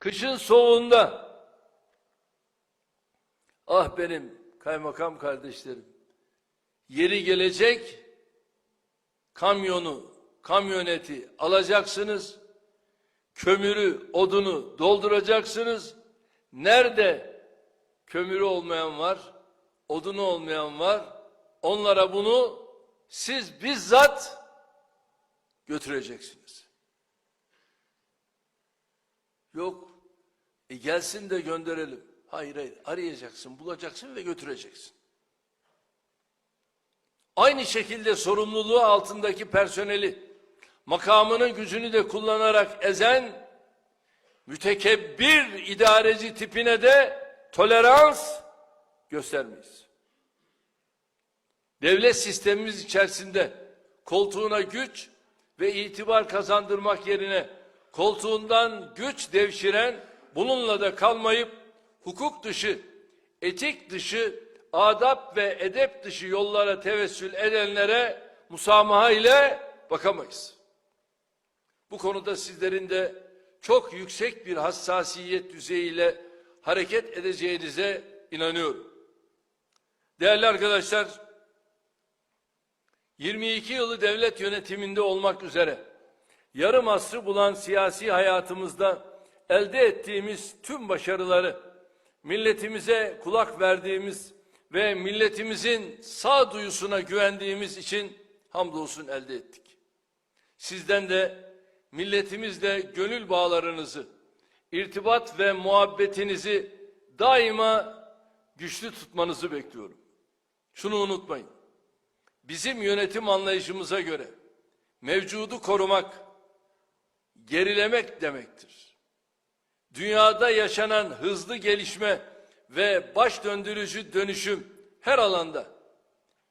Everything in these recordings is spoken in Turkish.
Kışın soğuğunda ah benim kaymakam kardeşlerim yeri gelecek kamyonu, kamyoneti alacaksınız. Kömürü, odunu dolduracaksınız. Nerede kömürü olmayan var, odunu olmayan var. Onlara bunu siz bizzat götüreceksiniz. Yok. E gelsin de gönderelim. Hayır hayır. Arayacaksın, bulacaksın ve götüreceksin. Aynı şekilde sorumluluğu altındaki personeli makamının gücünü de kullanarak ezen mütekebbir idareci tipine de tolerans göstermeyiz. Devlet sistemimiz içerisinde koltuğuna güç ve itibar kazandırmak yerine koltuğundan güç devşiren bununla da kalmayıp hukuk dışı, etik dışı, adap ve edep dışı yollara tevessül edenlere musamaha ile bakamayız. Bu konuda sizlerin de çok yüksek bir hassasiyet düzeyiyle hareket edeceğinize inanıyorum. Değerli arkadaşlar, 22 yılı devlet yönetiminde olmak üzere yarım asrı bulan siyasi hayatımızda elde ettiğimiz tüm başarıları milletimize kulak verdiğimiz ve milletimizin sağduyusuna güvendiğimiz için hamdolsun elde ettik. Sizden de milletimizle gönül bağlarınızı, irtibat ve muhabbetinizi daima güçlü tutmanızı bekliyorum. Şunu unutmayın. Bizim yönetim anlayışımıza göre mevcudu korumak, gerilemek demektir. Dünyada yaşanan hızlı gelişme ve baş döndürücü dönüşüm her alanda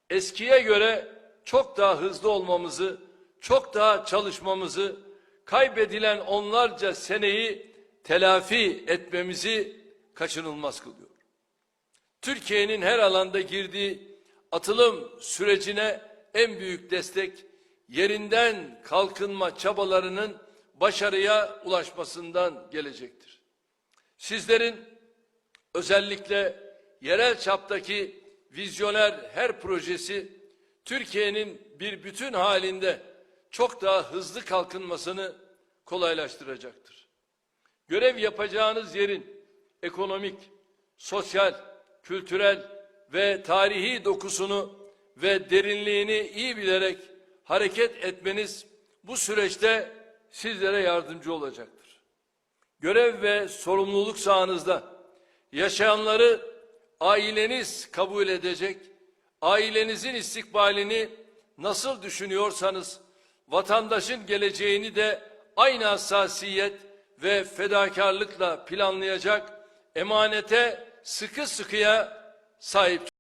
eskiye göre çok daha hızlı olmamızı, çok daha çalışmamızı, kaybedilen onlarca seneyi telafi etmemizi kaçınılmaz kılıyor. Türkiye'nin her alanda girdiği atılım sürecine en büyük destek yerinden kalkınma çabalarının başarıya ulaşmasından gelecektir. Sizlerin özellikle yerel çaptaki vizyoner her projesi Türkiye'nin bir bütün halinde çok daha hızlı kalkınmasını kolaylaştıracaktır. Görev yapacağınız yerin ekonomik, sosyal, kültürel ve tarihi dokusunu ve derinliğini iyi bilerek hareket etmeniz bu süreçte sizlere yardımcı olacaktır. Görev ve sorumluluk sahanızda yaşayanları aileniz kabul edecek, ailenizin istikbalini nasıl düşünüyorsanız vatandaşın geleceğini de aynı hassasiyet ve fedakarlıkla planlayacak emanete sıkı sıkıya sahip